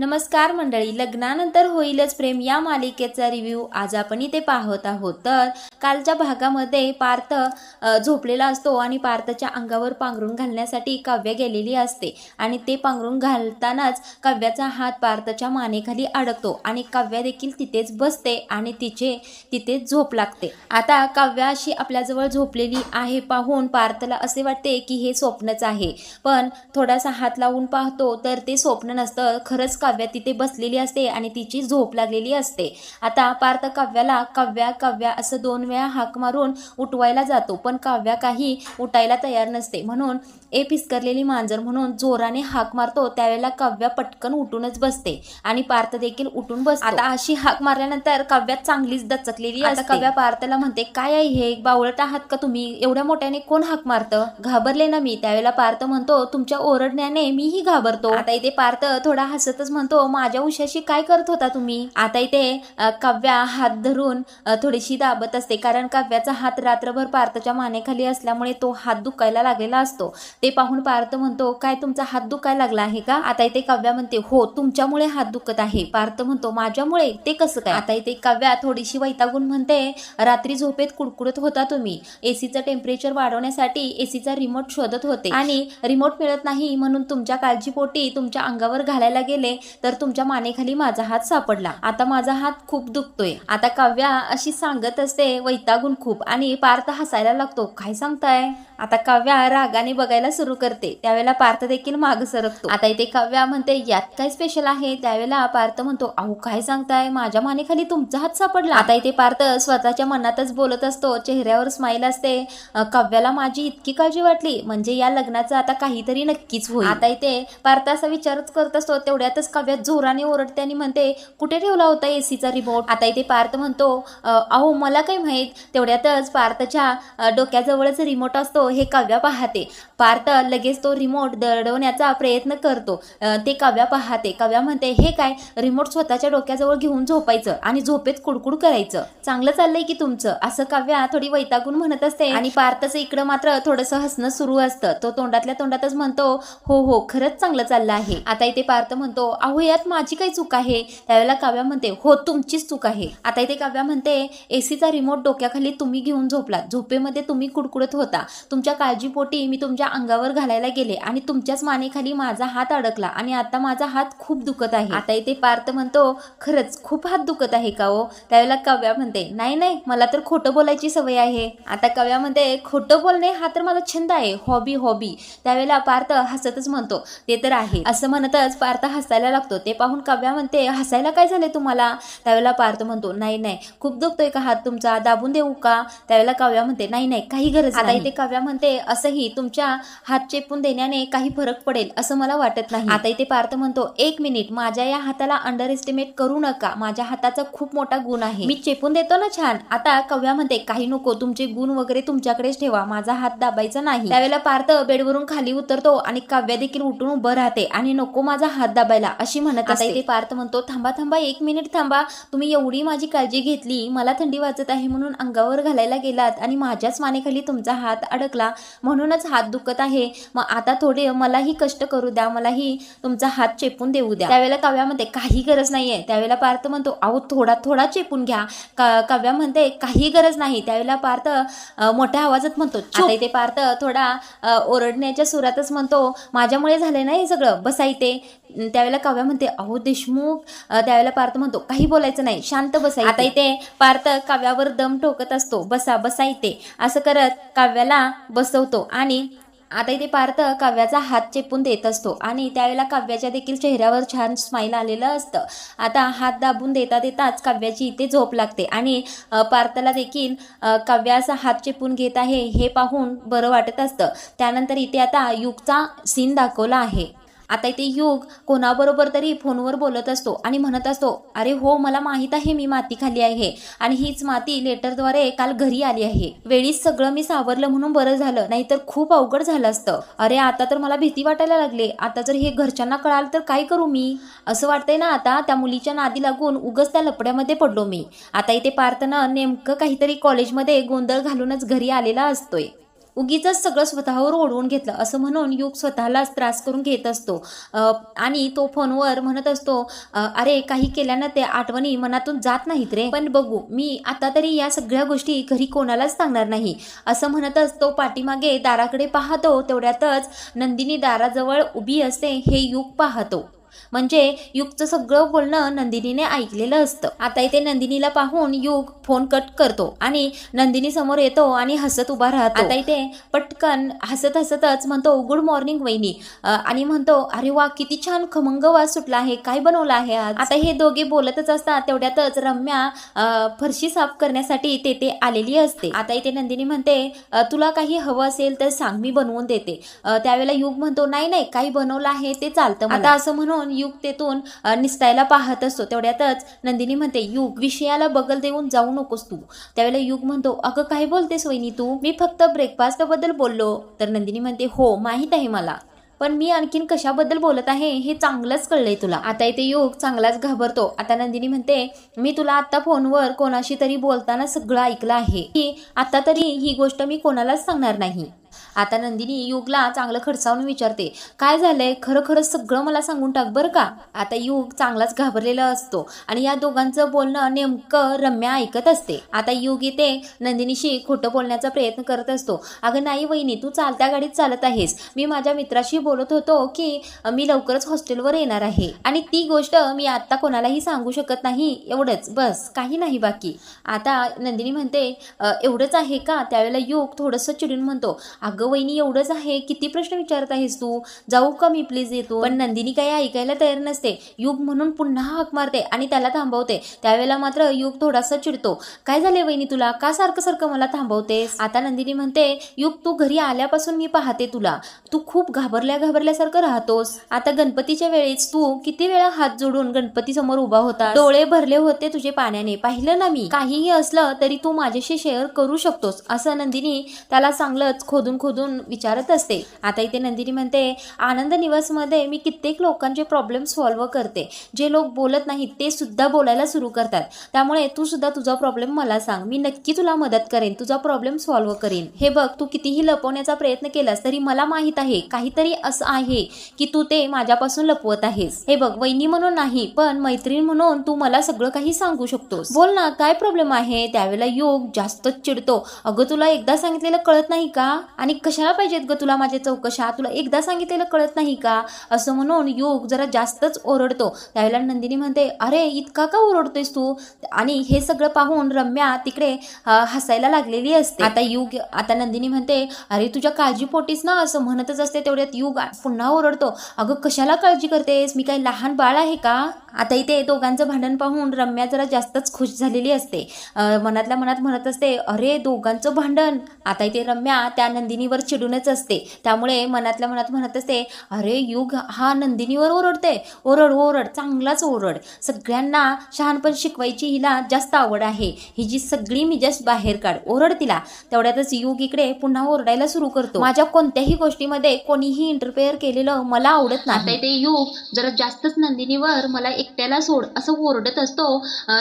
नमस्कार मंडळी लग्नानंतर होईलच प्रेम. या मालिकेचा रिव्ह्यू आज आपण इथे पाहत आहोत. तर कालच्या भागामध्ये पार्थ झोपलेला असतो आणि पार्थच्या अंगावर पांघरून घालण्यासाठी काव्य गेलेली असते. आणि ते पांघरून घालतानाच काव्याचा हात पार्थच्या मानेखाली अडकतो आणि काव्या देखील तिथेच बसते आणि तिचे तिथेच झोप लागते. आता काव्या अशी आपल्याजवळ झोपलेली आहे पाहून पार्थला असे वाटते की हे स्वप्नच आहे. पण थोडासा हात लावून पाहतो तर ते स्वप्न नसतं. खरंच काव्य तिथे बसलेली असते आणि तिची झोप लागलेली असते. आता पार्थ काव्याला काव्या काव्या असं दोन वेळा हाक मारून उठवायला जातो पण काव्या काही उठायला तयार नसते. म्हणून ए पिस्करलेली मांजर म्हणून जोराने हाक मारतो त्यावेळेला काव्या पटकन उठूनच बसते आणि पार्थ देखील उठून बसतो. आता अशी हाक मारल्यानंतर काव्या चांगलीच दचकलेली आता काव्या पार्थला म्हणते काय आहे हे? बावळट आहात का तुम्ही? एवढ्या मोठ्याने कोण हाक मारतं? घाबरले ना मी. त्यावेळेला पार्थ म्हणतो तुमच्या ओरडण्याने मीही घाबरतो. आता इथे पार्थ थोडा हसतच म्हणतो माझ्या उशाशी काय करत होता तुम्ही? आता इथे काव्या हात धरून थोडीशी दाबत असते. कारण काव्याचा हात रात्रभर पार्थच्या मानेखाली असल्यामुळे तो हात दुखायला लागलेला असतो. ते पाहून पार्थ म्हणतो काय तुमचा हात दुखायला लागला आहे का? आता इथे काव्या म्हणते हो तुमच्यामुळे हात दुखत आहे. पार्थ म्हणतो माझ्यामुळे? ते कसं काय? आता इथे काव्या थोडीशी वैतागून म्हणते रात्री झोपेत कुडकुडत होता तुम्ही. एसीचं टेम्परेचर वाढवण्यासाठी एसीचा रिमोट शोधत होते. आणि रिमोट मिळत नाही म्हणून तुमच्या काळजीपोटी तुमच्या अंगावर घालायला गेले. तर तुमच्या मानेखाली माझा हात सापडला. आता माझा हात खूप दुखतोय. आता काव्या अशी सांगत असते वैतागून खूप आणि पार्थ हसायला लागतो. काय सांगताय? आता काव्या रागाने बघायला सुरू करते. त्यावेळेला पार्थ देखील माग सरकतो. आता इथे काव्या म्हणते यात काय स्पेशल आहे? त्यावेळेला पार्थ म्हणतो अहो काय सांगताय? माझ्या मानेखाली तुमचा हात सापडला. आता इथे पार्थ स्वतःच्या मनातच बोलत असतो चेहऱ्यावर स्माईल असते. काव्याला माझी इतकी काळजी वाटली म्हणजे या लग्नाचं आता काहीतरी नक्कीच होईल. आता इथे पार्थ असा विचारच करत असतो तेवढ्यातच काव्या जोराने ओरडते आणि म्हणते कुठे ठेवला होता एसीचा रिमोट? आता इथे पार्थ म्हणतो अहो मला काय माहीत? तेवढ्यातच पार्थच्या डोक्याजवळच रिमोट असतो हे काव्या पाहते. पार्थ लगेच तो रिमोट दडवण्याचा प्रयत्न करतो. ते काव्या पाहते. काव्या म्हणते हे काय? रिमोट स्वतःच्या डोक्याजवळ घेऊन झोपायचं आणि झोपेत कुडकुड करायचं. चांगलं चाललंय की तुमचं असं काव्या थोडी वैतागून म्हणत असते आणि पार्थचं इकडं मात्र थोडंसं हसणं सुरू असतं. तो तोंडातल्या तोंडातच म्हणतो हो हो खरंच चांगलं चाललं आहे. आता इथे पार्थ म्हणतो अहो यात माझी काही चूक आहे? त्यावेळेला काव्या म्हणते हो तुमचीच चूक आहे. आता इथे काव्या म्हणते एसीचा रिमोट डोक्याखाली तुम्ही घेऊन झोपला. झोपेमध्ये तुम्ही कुडकुडत होता. तुमच्या काळजीपोटी मी तुमच्या अंगावर घालायला गेले आणि तुमच्याच मानेखाली माझा हात अडकला आणि आता माझा हात खूप दुखत आहे. आता इथे पार्थ म्हणतो खरंच खूप हात दुखत आहे का हो? त्यावेळेला काव्या म्हणते नाही नाही मला तर खोटं बोलायची सवय आहे. आता काव्या म्हणते खोटं बोलणे हा तर मला छंद आहे हॉबी हॉबी. त्यावेळेला पार्थ हसतच म्हणतो ते तर आहे. असं म्हणतच पार्थ हसायला लागतो. ते पाहून काव्या म्हणते हसायला काय झाले तुम्हाला? त्यावेळेला पार्थ म्हणतो नाही नाही खूप दुखतोय का हात तुमचा? दाबून देऊ का? त्यावेळेला काव्या म्हणते नाही नाही काही गरज आता इथे काव्या म्हणते असंही तुमच्या हात चेपून देण्याने काही फरक पडेल असं मला वाटत नाही. आता इथे पार्थ म्हणतो एक मिनिट माझ्या या हाताला अंडर एस्टिमेट करू नका. माझ्या हाताचा खूप मोठा गुण आहे. मी चेपून देतो ना छान. आता कव्या म्हणते काही नको तुमचे गुण वगैरे तुमच्याकडेच ठेवा. माझा हात दाबायचा नाही. त्यावेळेला पार्थ बेडवरून खाली उतरतो आणि काव्या देखील उठून उभं राहते आणि नको माझा हात दाबायला अशी म्हणत आता इथे पार्थ म्हणतो थांबा थांबा एक मिनिट थांबा. तुम्ही एवढी माझी काळजी घेतली. मला थंडी वाजत आहे म्हणून अंगावर घालायला गेलात आणि माझ्याच मानेखाली तुमचा हात अडकला. म्हणूनच हात दुखत आहे. मग आता थोडे मलाही कष्ट करू द्या. मलाही तुमचा हात चेपून देऊ द्या. त्यावेळेला काव्यामध्ये काही गरज नाहीये. त्यावेळेला पार्थ म्हणतो अहो थोडा थोडा चेपून घ्या. का काव्या म्हणते काही गरज नाही. त्यावेळेला पार्थ मोठ्या आवाजात म्हणतो आता इथे पार्थ थोडा ओरडण्याच्या सुरातच म्हणतो माझ्यामुळे झाले ना हे सगळं? बसा इथे. त्यावेळेला काव्या म्हणते अहो देशमुख त्यावेळेला पार्थ म्हणतो काही बोलायचं नाही शांत बसा आता इथे पार्थ काव्यावर दम ठोकत असतो बसा बसा इथे. असं करत काव्याला बसवतो आणि आता इथे पार्थ काव्याचा हात चेपून देत असतो आणि त्यावेळेला काव्याच्या देखील चेहऱ्यावर छान स्माईल आलेलं असतं. आता हात दाबून देता देताच काव्याची इथे झोप लागते आणि पार्थला देखील काव्याचा हात चेपून घेत आहे हे पाहून बरं वाटत असतं. त्यानंतर इथे आता युगचा सीन दाखवला आहे. आता इथे युग कोणाबरोबर तरी फोनवर बोलत असतो आणि म्हणत असतो अरे हो मला माहीत आहे मी माती खाली आहे आणि हीच माती लेटरद्वारे काल घरी आली आहे. वेळीच सगळं मी सावरलं म्हणून बरं झालं नाहीतर खूप अवघड झालं असतं. अरे आता तर मला भीती वाटायला लागले. आता जर हे घरच्यांना कळाल तर काय करू मी? असं वाटतंय ना आता त्या मुलीच्या नादी लागून उगच त्या लपड्यामध्ये पडलो मी. आता इथे पार्थनं नेमकं काहीतरी कॉलेजमध्ये गोंधळ घालूनच घरी आलेला असतोय. उगीच सगळं स्वतःवर ओढवून घेतलं. असं म्हणून युग स्वतःलाच त्रास करून घेत असतो. आणि तो फोनवर म्हणत असतो अरे काही केल्यानं ते आठवणी मनातून जात नाहीत रे. पण बघू मी आता तरी या सगळ्या गोष्टी घरी कोणालाच सांगणार नाही. असं म्हणतच तो पाठीमागे दाराकडे पाहतो. तेवढ्यातच नंदिनी दाराजवळ उभी असते हे युग पाहतो. म्हणजे युगचं सगळं बोलणं नंदिनीने ऐकलेलं असतं. आता इथे नंदिनीला पाहून युग फोन कट करतो आणि नंदिनी समोर येतो आणि हसत उभा राहतो. आता इथे पटकन हसत हसतच म्हणतो गुड मॉर्निंग वहिनी. आणि म्हणतो अरे वा किती छान खमंग वास सुटला आहे. काय बनवलं आहे आज? आता हे दोघे बोलतच असतात तेवढ्यातच रम्या फरशी साफ करण्यासाठी तेथे आलेली असते. आता इथे नंदिनी म्हणते तुला काही हवं असेल तर सांग मी बनवून देते. त्यावेळेला युग म्हणतो नाही नाही काही बनवलं आहे ते चालतं मला." आता असं म्हणून युग तेथून अ, निसटायला पाहत असतो. तेवढ्यातच नंदिनी म्हणते युग विषयाला बगल देऊन जाऊ नकोस तू. त्यावेळेला युग म्हणतो अगं काय बोलतेस वहिनी तू? मी फक्त ब्रेकफास्टबद्दल बोललो. तर नंदिनी म्हणते हो माहीत आहे मला. पण मी आणखीन कशाबद्दल बोलत आहे हे चांगलंच कळलंय तुला. आता इथे योग चांगलाच घाबरतो. आता नंदिनी म्हणते मी तुला आता फोनवर कोणाशी तरी बोलताना सगळं ऐकलं आहे. की आता तरी ही गोष्ट मी कोणालाच सांगणार नाही. आता नंदिनी युगला चांगलं खडसावून विचारते काय झालंय? खरं खरं सगळं मला सांगून टाक बरं का? आता युग चांगलाच घाबरलेला असतो आणि या दोघांचं बोलणं नेमकं रम्या ऐकत असते. आता युग येते नंदिनीशी खोटं बोलण्याचा प्रयत्न करत असतो. अगं नाही वहिनी तू चालत्या गाडीत चालत आहेस. मी माझ्या मित्राशी बोलत होतो की मी लवकरच हॉस्टेलवर येणार आहे. आणि ती गोष्ट मी आता कोणालाही सांगू शकत नाही एवढंच. बस काही नाही बाकी. आता नंदिनी म्हणते एवढंच आहे का? त्यावेळेला युग थोडंसं चिडून म्हणतो अगं वहिनी एवढंच आहे. किती प्रश्न विचारत आहेस तू? जाऊ का मी? प्लीज येतो. पण नंदिनी काही ऐकायला तयार नसते. युग म्हणून पुन्हा हाक मारते आणि त्याला थांबवते. त्यावेळेला मात्र युग थोडासा चिडतो. काय झाले वहिनी तुला? का सारखं सारखं मला थांबवतेस? आता नंदिनी म्हणते युग तू घरी आल्यापासून मी पाहते तुला. तू खूप घाबरल्या घाबरल्यासारखं राहतोस. आता गणपतीच्या वेळेस तू किती वेळा हात जोडून गणपती समोर उभा होता डोळे भरले होते तुझे पाण्याने. पाहिलं ना मी? काहीही असलं तरी तू माझ्याशी शेअर करू शकतोस. असं नंदिनी त्याला चांगलंच खोदून खोदून विचारत असते. आता इथे नंदिनी म्हणते आनंद निवासमध्ये मी कित्येक लोकांचे प्रॉब्लेम सॉल्व्ह करते. जे लोक बोलत नाहीत ते सुद्धा बोलायला सुरू करतात. त्यामुळे तू सुद्धा तुझा प्रॉब्लेम मला सांग. मी नक्की तुला मदत करेन. तुझा प्रॉब्लेम सॉल्व्ह करेन. हे बघ तू कितीही लपवण्याचा प्रयत्न केलास तरी मला माहीत आहे काहीतरी असं आहे की तू ते माझ्यापासून लपवत आहेस. हे बघ वहिनी म्हणून नाही पण मैत्रीण म्हणून तू मला सगळं काही सांगू शकतोस. बोल ना काय प्रॉब्लेम आहे? त्यावेळेला योग जास्तच चिडतो. अगं तुला एकदा सांगितलेलं कळत नाही का? आणि कशाला पाहिजेत ग तुला माझ्या चौकशा? तुला एकदा सांगितलेलं कळत नाही का? असं म्हणून योग जरा जास्तच ओरडतो. त्यावेळेला नंदिनी म्हणते अरे इतका का ओरडतोयस तू? आणि हे सगळं पाहून रम्या तिकडे हसायला लागलेली असते. आता युग आता नंदिनी म्हणते अरे तुझ्या काळजीपोटीच ना? असं म्हणतच असते तेवढ्यात युग पुन्हा ओरडतो अगं कशाला काळजी करतेस? मी काही लहान बाळ आहे का? आता इथे दोघांचं भांडण पाहून रम्या जरा जास्तच खुश झालेली असते. मनातल्या मनात म्हणत असते अरे दोघांचं भांडण. आता इथे रम्या त्या नंदिनीवर चिडूनच असते. त्यामुळे मनातल्या मनात म्हणत असते अरे युग हा नंदिनीवर ओरडते ओरड ओरड चांगलाच ओरड. सगळ्यांना शहाणपण शिकवायची हिला जास्त आवड आहे. ही जी सगळी मी जस्ट बाहेर काढ ओरड तिला. तेवढ्यातच युग इकडे पुन्हा ओरडायला सुरू करतो. माझ्या कोणत्याही गोष्टीमध्ये कोणीही इंटरफेअर केलेलं मला आवडत आता नाही ते युग जरा जास्तच नंदिनीवर मला एकट्याला सोड असं ओरडत असतो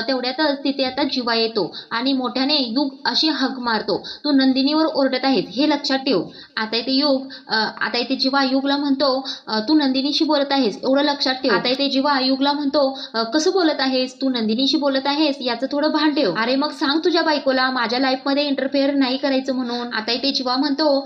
तेवढ्यातच तिथे आता जीवा येतो आणि मोठ्याने युग अशी हक मारतो. तू नंदिनीवर ओरडत आहेत हे लक्षात ठेव आता इथे युग आता इथे जीवा युगला म्हणतो तू नंदिनीशी बोलत आहेस एवढं लक्षात ठेव. आता इथे जीवा युगला म्हणतो कसं बोलत आहेस तू नंदिनीशी बोलत आहेस याचं थोडं भान ठेव. अरे मग सांग तुझ्या बायकोला माझ्या लाईफमध्ये इंटरफेअर नाही करायचं म्हणून. आता इथे जीवा म्हणतो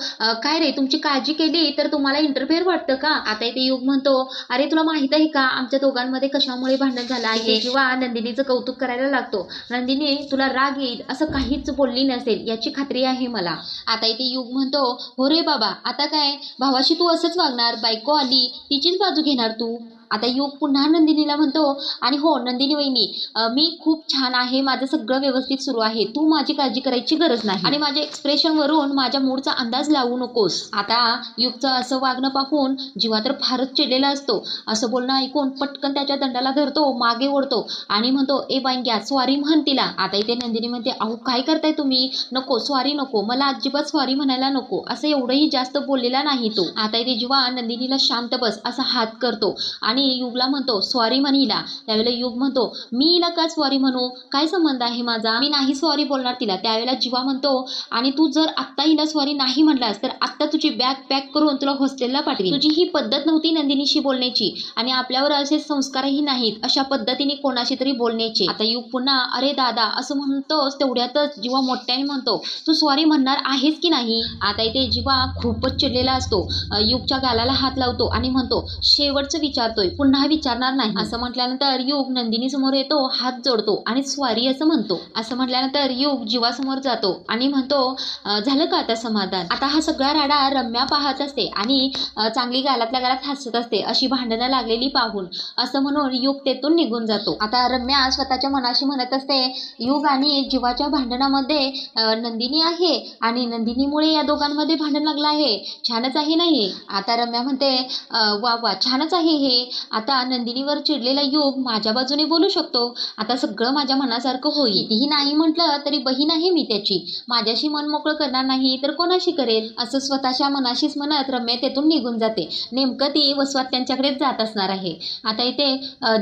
काय रे तुमची काळजी केली तर तुम्हाला इंटरफेअर वाटतं का? आता इथे युग म्हणतो अरे तुला माहीत आहे का आमच्या दोघांमध्ये कशामुळे भांडण झालं आहे. जेव्हा नंदिनीचं कौतुक करायला लागतो नंदिनी तुला राग येईल असं काहीच बोलली नसेल याची खात्री आहे मला. आता इथे युग म्हणतो हो रे बाबा आता काय? भावाशी तू असंच वागणार बायको आली तिचीच बाजू घेणार तू. आता युग पुन्हा नंदिनीला म्हणतो आणि हो नंदिनी वहिनी मी खूप छान आहे माझं सगळं व्यवस्थित सुरू आहे तू माझी काळजी करायची गरज नाही. आणि माझ्या एक्सप्रेशन वरून माझ्या मूडचा अंदाज लावू नकोस. आता युगचं असं वागणं पाहून जीवा तर फारच चिडलेला असतो. असं बोलणं ऐकून पटकन त्याच्या दंडाला धरतो मागे ओढतो आणि म्हणतो ए बांग्या स्वारी म्हण तिला. आता इथे नंदिनी म्हणते अहो काय करताय तुम्ही? नको स्वारी नको मला अजिबात स्वारी म्हणायला नको. असं एवढंही जास्त बोललेला नाही तो. आता इथे जीवा नंदिनीला शांत बस असा हात करतो. आणि आणि युगला म्हणतो सॉरी म्हण हिला. त्यावेळेला युग म्हणतो मी हिला का सॉरी म्हणू? काय संबंध आहे माझा? मी नाही सॉरी बोलणार तिला. त्यावेळेला जीवा म्हणतो आणि तू जर आत्ता हिला सॉरी नाही म्हणलास तर आत्ता तुझी बॅग पॅक करून तुला हॉस्टेलला पाठवी तुझी ही पद्धत नव्हती नंदिनीशी बोलण्याची. आणि आपल्यावर असे संस्कारही नाहीत अशा पद्धतीने कोणाशी तरी बोलण्याचे. आता युग पुन्हा अरे दादा असं म्हणतोस तेवढ्यातच जीवा मोठ्याने म्हणतो तू सॉरी म्हणणार आहेस की नाही? आता इथे जीवा खूपच चिडलेला असतो. युगच्या गालाला हात लावतो आणि म्हणतो शेवटचं विचारतोय पुन्हा विचारणार नाही. असं म्हटल्यानंतर युग नंदिनी समोर येतो हात जोडतो आणि स्वारी असं म्हणतो. असं म्हटल्यानंतर युग जीवासमोर जातो आणि म्हणतो "अ, झालं का आता समाधान? आता हा सगळा राडा रम्या पाहत असते आणि चांगली गालातल्या गालात हसत असते अशी भांडणं लागलेली पाहून. असं म्हणून युग तेथून निघून जातो. आता रम्या स्वतःच्या मनाशी म्हणत असते युग आणि जीवाच्या भांडणामध्ये नंदिनी आहे आणि नंदिनीमुळे या दोघांमध्ये भांडण लागलं आहे. छानच आहे नाही? आता रम्या म्हणते "अ, वा वा छानच आहे हे. आता नंदिनीवर चिडलेला युग माझ्या बाजूने बोलू शकतो. आता सगळं माझ्या मनासारखं होईल. कितीही नाही म्हटलं तरी बहीण आहे मी त्याची. माझ्याशी मन मोकळं करणार नाही तर कोणाशी करेल? असं स्वतःच्या मनाशीच म्हणत रम्या तेथून निघून जाते. नेमकं ती वसवात त्यांच्याकडेच जात असणार आहे. आता इथे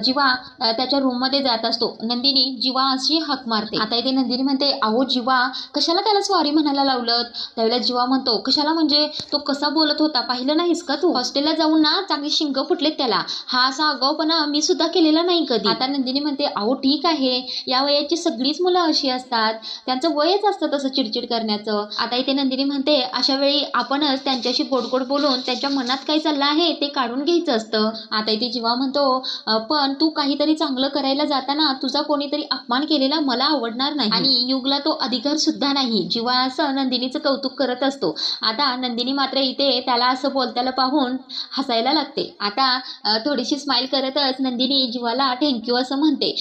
जिवा त्याच्या रूममध्ये जात असतो. नंदिनी जिवा अशी हाक मारते. आता इथे नंदिनी म्हणते अहो जिवा कशाला त्याला स्वारी म्हणायला लावलं त्यावेळेला जिवा म्हणतो कशाला म्हणजे तो कसा बोलत होता? पाहिलं नाहीस का तू? हॉस्टेलला जाऊन ना चांगली शिंग फुटलेत त्याला. हा असा आगाऊपणा मी सुद्धा केलेला नाही कधी. आता नंदिनी म्हणते अहो ठीक आहे. या वयाची सगळीच मुलं अशी असतात. त्यांचं वयच असतं तसं चिडचिड करण्याचं. आता इथे नंदिनी म्हणते अशा वेळी आपणच त्यांच्याशी गोड गोड बोलून त्यांच्या मनात काय चाललं आहे ते काढून घ्यायचं असतं. आता इथे जीवा म्हणतो पण तू काहीतरी चांगलं करायला जाताना तुझा कोणीतरी अपमान केलेला मला आवडणार नाही. आणि युगला तो अधिकार सुद्धा नाही. जीवा असं नंदिनीचं कौतुक करत असतो. आता नंदिनी मात्र इथे त्याला असं बोलताना पाहून हसायला लागते. आता थोडीशी स्माईल करतच नंदिनी जीवाला थँक्यू असं म्हणते.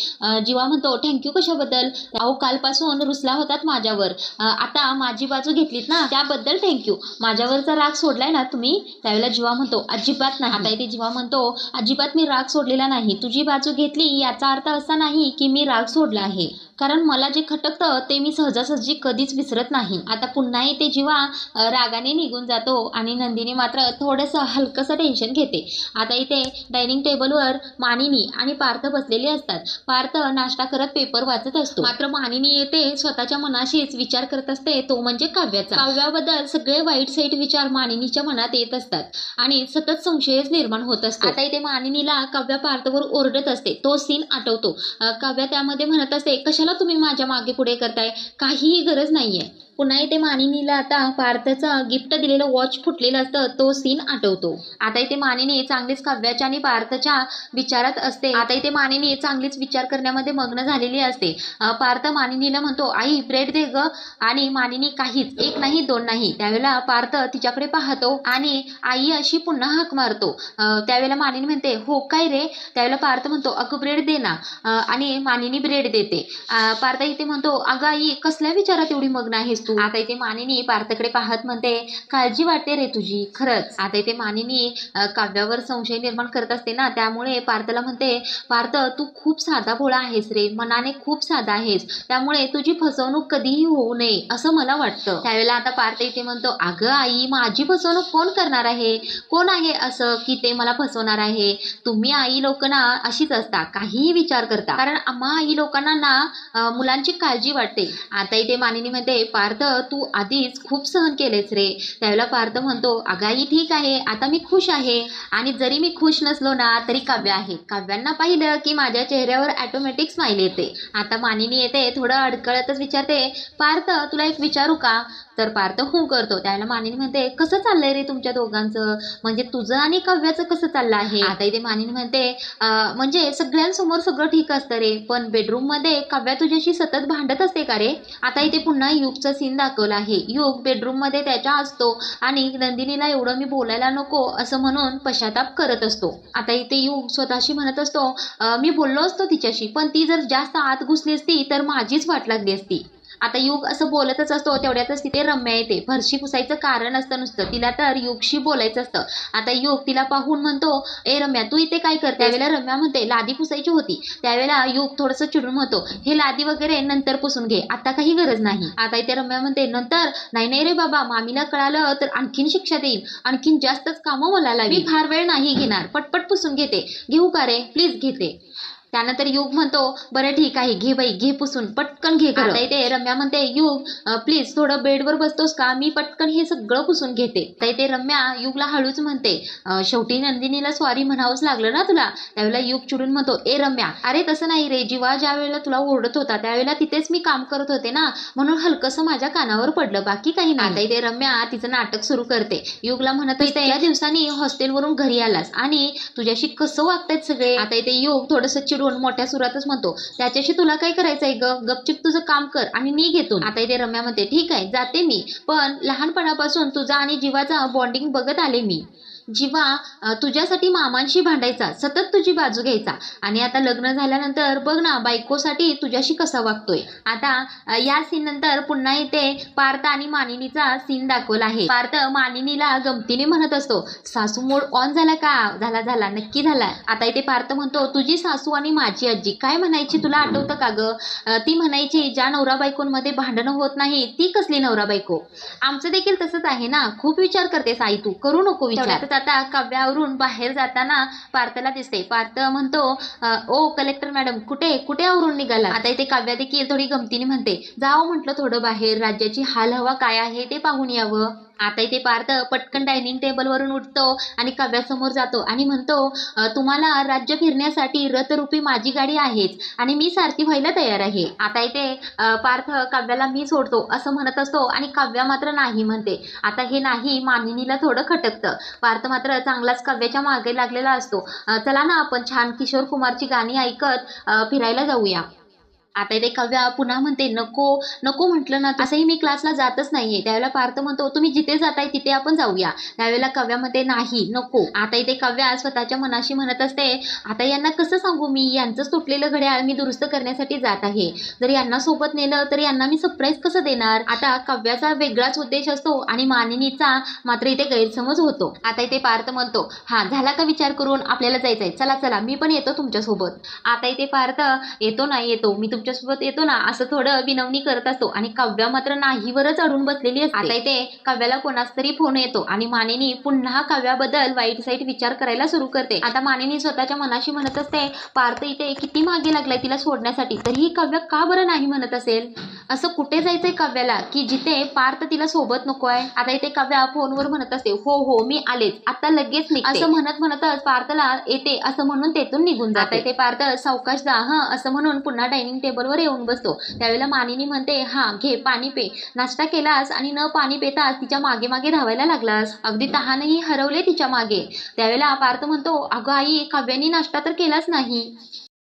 जीवा म्हणतो थँक्यू कशाबद्दल? अहो कालपासून रुसला होतात माझ्यावर. आता माझी बाजू घेतलीत ना त्याबद्दल थँक्यू माझ्यावरचा राग सोडलाय ना तुम्ही? त्यावेळेला जीवा म्हणतो अजिबात नाही. आता इथे जीवा म्हणतो अजिबात मी राग सोडलेला नाही. तुझी बाजू घेतली याचा अर्थ असा नाही की मी राग सोडला आहे. कारण मला जे खटकतं ते मी सहजासहजी कधीच विसरत नाही. आता पुन्हा येते जेव्हा रागाने निघून जातो आणि नंदिनी मात्र थोडंसं हलकंसं टेन्शन घेते. आता इथे डायनिंग टेबलवर मानिनी आणि पार्थ बसलेले असतात. पार्थ नाश्ता करत पेपर वाचत असतो. मात्र मानिनी येते स्वतःच्या मनाशीच विचार करत असते तो म्हणजे काव्याचा. काव्याबद्दल सगळे वाईट साईट विचार मानिनीच्या मनात येत असतात आणि सतत संशयच निर्माण होत असतो. आता इथे मानिनीला काव्या पार्थवर ओरडत असते. तो सीन आठवतो. काव्या त्यामध्ये म्हणत असते कशाला तुम्ही माझ्या मागे पुढे करताय. काहीही गरज नाहीये. पुन्हा इथे मानिनीला आता पार्थचं गिफ्ट दिलेलं वॉच फुटलेलं असतं तो सीन आठवतो. आता इथे मानिनी चांगलीच काव्याच्या आणि पार्थच्या विचारात असते. आता इथे मानिनी चांगलीच विचार करण्यामध्ये मग्न झालेली असते. पार्थ मानिनीला म्हणतो आई ब्रेड दे ग. आणि मानिनी काहीच एक नाही दोन नाही. त्यावेळेला पार्थ तिच्याकडे पाहतो आणि आई अशी पुन्हा हाक मारतो. त्यावेळेला मानिनी म्हणते हो काय रे? त्यावेळेला पार्थ म्हणतो अगं ब्रेड दे ना. आणि मानिनी ब्रेड देते. पार्थ इथे म्हणतो अगं आई कसल्या विचारात एवढी मग्न आहेस तू? आता इथे मानिनी पार्थकडे पाहत म्हणते काळजी वाटते रे तुझी. खरंच. आता इथे मानिनी काव्यावर संशय निर्माण करत असते ना त्यामुळे पार्थला म्हणते पार्थ तू खूप साधा भोळा आहेस रे. मनाने खूप साधा आहेस. त्यामुळे तुझी फसवणूक कधीही होऊ नये. असं मला वाटतं. त्यावेळेला आता पार्थ इथे म्हणतो अगं आई माझी फसवणूक कोण करणार आहे? कोण आहे असं की ते मला फसवणार आहे? तुम्ही आई लोक ना अशीच असता. काहीही विचार करता. कारण आम्हा आई लोकांना ना मुलांची काळजी वाटते. आता इथे मानिनी म्हणते पार्थ तू आधीच खूप सहन केलेस रे. त्यावेळेला पार्थ म्हणतो अगाई ठीक आहे आता मी खुश आहे. आणि जरी मी खुश नसलो ना तरी काव्य आहे. काव्यांना पाहिलं की माझ्या चेहऱ्यावर ऑटोमॅटिक स्माईल येते. आता मानिनी येते थोडं अडकळतच विचारते पार्थ तुला एक विचारू का? तर पार्थ हो करतो. त्याला मानिनी म्हणते कसं चाललंय रे तुमच्या दोघांचं? म्हणजे तुझं आणि काव्याचं कसं चाललं आहे? आता इथे मानिनी म्हणते म्हणजे सगळ्यांसमोर सगळं ठीक असतं रे पण बेडरूममध्ये काव्या तुझ्याशी सतत भांडत असते का रे? आता इथे पुन्हा युगचा सीन दाखवला आहे. युग बेडरूममध्ये त्याच्या असतो आणि नंदिनीला एवढं मी बोलायला नको असं म्हणून पश्चाताप करत असतो. आता इथे युग स्वतःशी म्हणत असतो मी बोललो असतो तिच्याशी पण ती जर जास्त आत घुसली असती तर माझीच वाट लागली असती. आता युग असं बोलतच असतो तेवढ्यातच तिथे रम्या येते. फरशी पुसायचं कारण असतं नुसतं. तिला तर युगशी बोलायचं असतं. आता युग तिला पाहून म्हणतो ए रम्या तू इथे काय करते त्यावेळेला रम्या म्हणते लादी पुसायची होती. त्यावेळेला युग थोडंसं चिडून म्हणतो हे लादी वगैरे नंतर पुसून घे. आता काही गरज नाही. आता इथे रम्या म्हणते नंतर? नाही नाही रे बाबा. मामीला कळालं तर आणखीन शिक्षा देईल आणखीन जास्तच कामं मला लागेल. फार वेळ नाही घेणार. पटपट पुसून घेते. घेऊ का रे? प्लीज घेते. त्यानंतर युग म्हणतो बरं ठीक आहे घे बाई घे पुसून पटकन घे. आता इथे रम्या म्हणते युग प्लीज थोडं बेडवर बसतोस का? मी पटकन हे सगळं पुसून घेते. तर इथे रम्या युगला हळूच म्हणते "अं, शेवटी नंदिनीला सॉरी म्हणावंच लागलं ना तुला? त्यावेळेला युग चिडून म्हणतो ए रम्या अरे तसं नाही रे जीवा ज्या वेळेला तुला ओरडत होता त्यावेळेला तिथेच मी काम करत होते ना? म्हणून हलकंसं माझ्या कानावर पडलं बाकी काही नाही. आता इथे रम्या तिचं नाटक सुरू करते. युगला म्हणत असते या दिवसांनी हॉस्टेलवरून घरी आलास आणि तुझ्याशी कसं वागतायत सगळे? आता इथे युग थोडंसं चिडून मोठ्या सुरातच म्हणतो त्याच्याशी तुला काय करायचंय ग? गपचिप तुझं काम कर आणि मी घेतो. आता इथे रम्या म्हणते ठीक आहे जाते मी. पण लहानपणापासून तुझा आणि जीवाचा बॉन्डिंग बघत आले मी. जीवा तुझ्यासाठी मामांशी भांडायचा सतत तुझी बाजू घ्यायचा. आणि आता लग्न झाल्यानंतर बघ ना बायकोसाठी तुझ्याशी कसा वागतोय. आता या सीन नंतर पुन्हा इथे पार्थ आणि मानिनीचा सीन दाखवला आहे. पार्थ मानिनीला गमतीने म्हणत असतो सासू मोड ऑन झाला का? झाला झाला नक्की झाला. आता इथे पार्थ म्हणतो तुझी सासू आणि माझी आजी काय म्हणायची? तुला आठवतं का ग? ती म्हणायची ज्या नवरा बायकोंमध्ये भांडणं होत नाही ती कसली नवरा बायको? आमचं देखील तसंच आहे ना. खूप विचार करतेस आई तू. करू नको विचार. आता काव्यावरून बाहेर जाताना पार्थला दिसते. पार्थ म्हणतो ओ कलेक्टर मॅडम कुठे? कुठे आवरून निघाला? आता इथे काव्या देखील थोडी गमतीने म्हणते जाओ म्हटलं थोडं बाहेर राज्याची हाल हवा काय आहे ते पाहून यावं. आता इथे पार्थ पटकन डायनिंग टेबलवरून उठतो आणि काव्यासमोर जातो. आणि म्हणतो तुम्हाला राज्य फिरण्यासाठी रथरूपी माझी गाडी आहेच आणि मी सारथी व्हायला तयार आहे. आता इथे पार्थ काव्याला मी सोडतो असं म्हणत असतो आणि काव्या मात्र नाही म्हणते. आता हे नाही मानिनीला थोडं खटकतं. पार्थ मात्र चांगलाच काव्याच्या मागे लागलेला असतो. चला ना आपण छान किशोर कुमारची गाणी ऐकत फिरायला जाऊया. आता इथे कव्या पुन्हा म्हणते नको नको म्हटलं ना असंही मी क्लासला जातच नाहीये. त्यावेळेला पार्थ म्हणतो तुम्ही जिथे जाताय तिथे आपण जाऊया. त्यावेळेला कव्यामध्ये म्हणते नाही नको. आता इथे काव्या स्वतःच्या मनाशी म्हणत असते आता यांना कसं सांगू मी? यांचंच तुटलेलं घड्याळ मी दुरुस्त करण्यासाठी जात आहे. जर यांना सोबत नेलं तर यांना मी सरप्राईज कसं देणार? आता कव्याचा वेगळाच उद्देश असतो आणि मानिनीचा मात्र इथे गैरसमज होतो. आता इथे पार्थ म्हणतो हा झाला का विचार करून आपल्याला जायचंय? चला चला मी पण येतो तुमच्यासोबत. आता इथे पार्थ येतो नाही येतो मी तुमच्यासोबत येतो ना असं थोडं विनवणी करत असतो. आणि काव्या मात्र नाहीवरच अडून बसलेली असते. आता इथे काव्याला कोणाच तरी फोन येतो आणि मानेनी पुन्हा काव्याबद्दल वाईट साईट विचार करायला सुरू करते. आता मानेनी स्वतःच्या मनाशी म्हणत असते पार्थ इथे किती मागे लागलाय तिला सोडण्यासाठी? तरीही काव्य का बरं नाही म्हणत असेल? असं कुठे जायचंय काव्याला की जिथे पार्थ तिला सोबत नको आहे आता इथे काव्या फोनवर म्हणत असते हो हो मी आलेच. आता लगेच निघते. असं म्हणत म्हणतच पार्थला येते असं म्हणून तेथून निघून जाते. इथे पार्थ सावकाश जा हा असं म्हणून पुन्हा डायनिंग टेबलवर येऊन बसतो. त्यावेळेला मानिनी म्हणते हा घे पाणी पे. नाश्ता केलास आणि न पाणी पेताच तिच्यामागे मागे धावायला लागलास. अगदी तहानही हरवले तिच्यामागे. त्यावेळेला पार्थ म्हणतो अगं आई काव्यानी नाश्ता तर केलाच नाही.